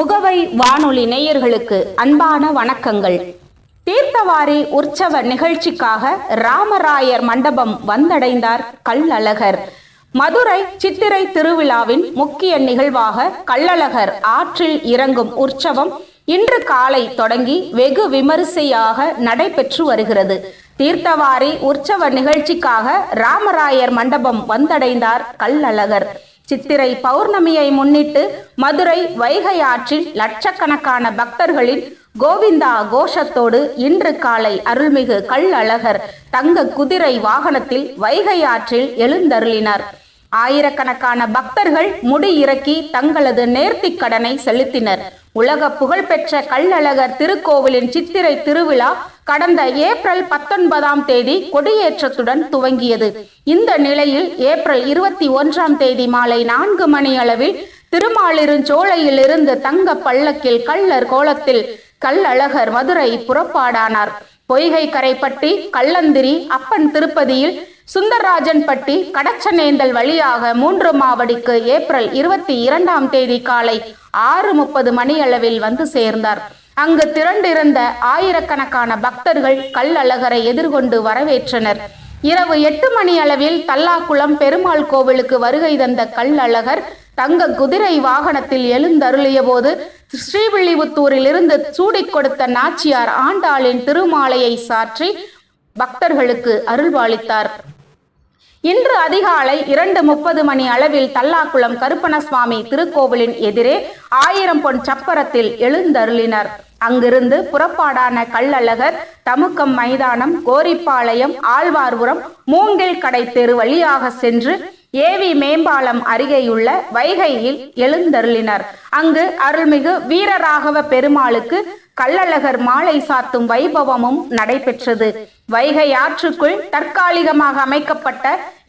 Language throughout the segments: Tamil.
முகவை வானொலி நேயர்களுக்கு அன்பான வணக்கங்கள். தீர்த்தவாரி உற்சவ நிகழ்ச்சிக்காக ராமராயர் மண்டபம் வந்தடைந்தார் கள்ளழகர். மதுரை சித்திரை திருவிழாவின் முக்கிய நிகழ்வாக கள்ளழகர் ஆற்றில் இறங்கும் உற்சவம் இன்று காலை தொடங்கி வெகு விமரிசையாக நடைபெற்று வருகிறது. தீர்த்தவாரி உற்சவ நிகழ்ச்சிக்காக ராமராயர் மண்டபம் வந்தடைந்தார் கள்ளழகர். சித்திரை பௌர்ணமியை முன்னிட்டு மதுரை வைகை ஆற்றில் லட்சக்கணக்கான பக்தர்களின் கோவிந்தா கோஷத்தோடு இன்று காலை அருள்மிகு கள்ளழகர் தங்க குதிரை வாகனத்தில் வைகை ஆற்றில் எழுந்தருளினார். ஆயிரக்கணக்கான பக்தர்கள் முடி இறக்கி தங்களது நேர்த்திக் கடனை செலுத்தினர். உலக புகழ்பெற்ற கள்ளழகர் திருக்கோவிலின் சித்திரை திருவிழா கடந்த ஏப்ரல் பத்தொன்பதாம் தேதி கொடியேற்றத்துடன் துவங்கியது. இந்த நிலையில் ஏப்ரல் இருபத்தி ஒன்றாம் தேதி மாலை நான்கு மணி அளவில் திருமாலிருஞ்சோலையில் இருந்து தங்க பள்ளக்கில் கள்ளர் கோலத்தில் கள்ளழகர் மதுரை புறப்பாடானார். பொய்கை கரைப்பட்டி கள்ளந்திரி அப்பன் திருப்பதியில் சுந்தரராஜன்பட்டி கடச்சனேந்தல் வழியாக மூன்று மாவடிக்கு ஏப்ரல் இருபத்தி இரண்டாம் தேதி காலை ஆறு முப்பது மணியளவில் வந்து சேர்ந்தார். அங்கு திரண்டிருந்த ஆயிரக்கணக்கான பக்தர்கள் கல்லழகரை எதிர்கொண்டு வரவேற்றனர். இரவு எட்டு மணி அளவில் தல்லாக்குளம் பெருமாள் கோவிலுக்கு வருகை தந்த கல்லழகர் தங்க குதிரை வாகனத்தில் எழுந்தருளிய போது ஸ்ரீவில்லிபுத்தூரில் இருந்து சூடிக் கொடுத்த நாச்சியார் ஆண்டாளின் திருமாலையை சாற்றி பக்தர்களுக்கு அருள்வாளித்தார். இன்று அதிகாலை இரண்டு முப்பது மணி அளவில் தல்லாக்குளம் கருப்பணசுவாமி திருக்கோவிலின் எதிரே ஆயிரம் பொன் சப்பரத்தில் எழுந்தருளினர். அங்கிருந்து புறப்பாடான கள்ளழகர் தமுக்கம் மைதானம் கோரிப்பாளையம் ஆழ்வார்புரம் மூங்கில் கடை தெரு வழியாக சென்று ஏவி மேம்பாலம் அருகேயுள்ள வைகையில் எழுந்தருளினர். அங்கு அருள்மிகு வீரராகவ பெருமாளுக்கு கள்ளழகர் மாலை சாத்தும் வைபவமும் நடைபெற்றது. வைகை ஆற்றுக்குள் தற்காலிகமாக அமைக்கப்பட்ட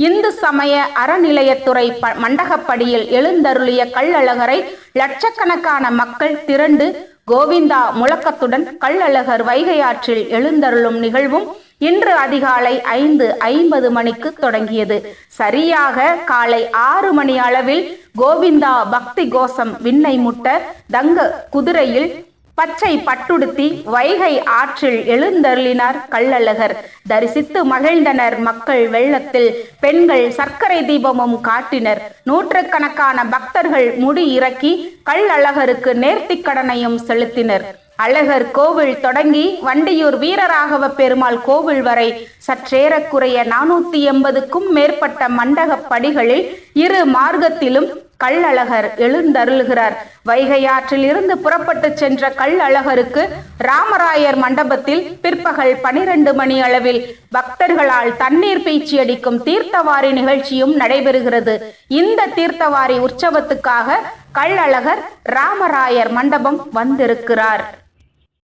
இந்து சமய அறநிலையத்துறை மண்டகப்படியில் எழுந்தருளிய கள்ளழகரை லட்சக்கணக்கான மக்கள் திரண்டு கோவிந்தா முழக்கத்துடன் கள்ளழகர் வைகை ஆற்றில் எழுந்தருளும் நிகழ்வும் இன்று அதிகாலை ஐந்து ஐம்பது மணிக்கு தொடங்கியது. சரியாக காலை ஆறு மணி அளவில் கோவிந்தா பக்தி கோஷம் விண்ணை முட்ட தங்க குதிரையில் பச்சை பட்டுடுத்தி வைகை ஆற்றில் எழுந்தருளினார் கள்ளழகர். தரிசித்து மகிழ்ந்தனர் மக்கள் வெள்ளத்தில். பெண்கள் சர்க்கரை தீபமும் காட்டினர். நூற்றுக்கணக்கான பக்தர்கள் முடி இறக்கி கள்ளழகருக்கு நேர்த்திக்கடனையும் செலுத்தினர். அழகர் கோவில் தொடங்கி வண்டியூர் வீரராகவ பெருமாள் கோவில் வரை சற்றேறக்குறைய நானூத்தி எண்பதுக்கும் மேற்பட்ட மண்டக படிகளில் இரு மார்க்கத்திலும் கள்ளழகர் எழுந்தருளுகிறார். வைகை ஆற்றில் இருந்து புறப்பட்டு சென்ற கள்ளழகருக்கு ராமராயர் மண்டபத்தில் பிற்பகல் பனிரெண்டு மணி அளவில் பக்தர்களால் தண்ணீர் பீச்சி அடிக்கும் தீர்த்தவாரி நிகழ்ச்சியும் நடைபெறுகிறது. இந்த தீர்த்தவாரி உற்சவத்துக்காக கள்ளழகர் ராமராயர் மண்டபம் வந்திருக்கிறார்.